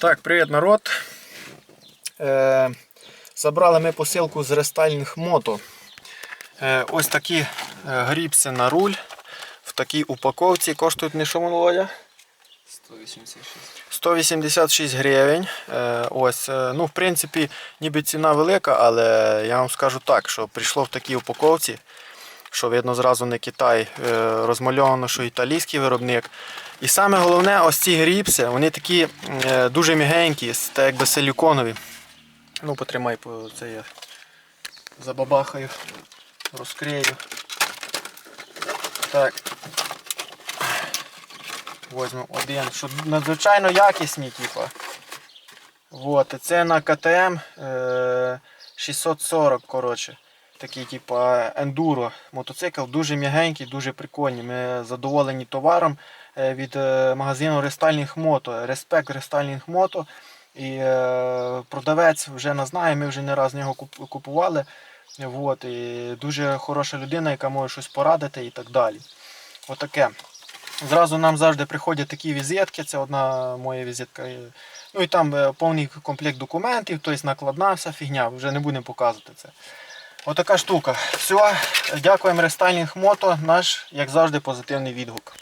Так, привіт, народ. Е, забрали ми посилку з рестайлінг мото. Е, ось такі е, гріпси на руль. В такій упаковці коштують не що Володя? 186. 186 гривень. Е, ось, е, ну, в принципі, ніби ціна велика, але я вам скажу так, що прийшло в такій упаковці, що видно зразу не Китай, е, розмальовано, що італійський виробник. І саме головне, ось ці гріпси, вони такі е, дуже м'ягенькі, с- та якби силіконові. Ну, потримай, це я забабахаю, розкрию. Так. Возьму один, що надзвичайно якісні, типа. Вот, це на КТМ е, 640, коротше. Такий, типа, ендуро. Мотоцикл дуже м'ягенький, дуже прикольний. Ми задоволені товаром е, від е, магазину Рестайлінг Мото. Респект Рестайлінг Мото. І е, продавець вже нас знає, ми вже не раз нього купували. Вот, і дуже хороша людина, яка може щось порадити і так далі. Отаке. Зразу нам завжди приходять такі візитки, це одна моя візитка. Ну і там повний комплект документів, тобто накладна вся фігня, вже не будемо показувати це. Отака штука. Все, дякуємо Рестайлінг Мото, наш, як завжди, позитивний відгук.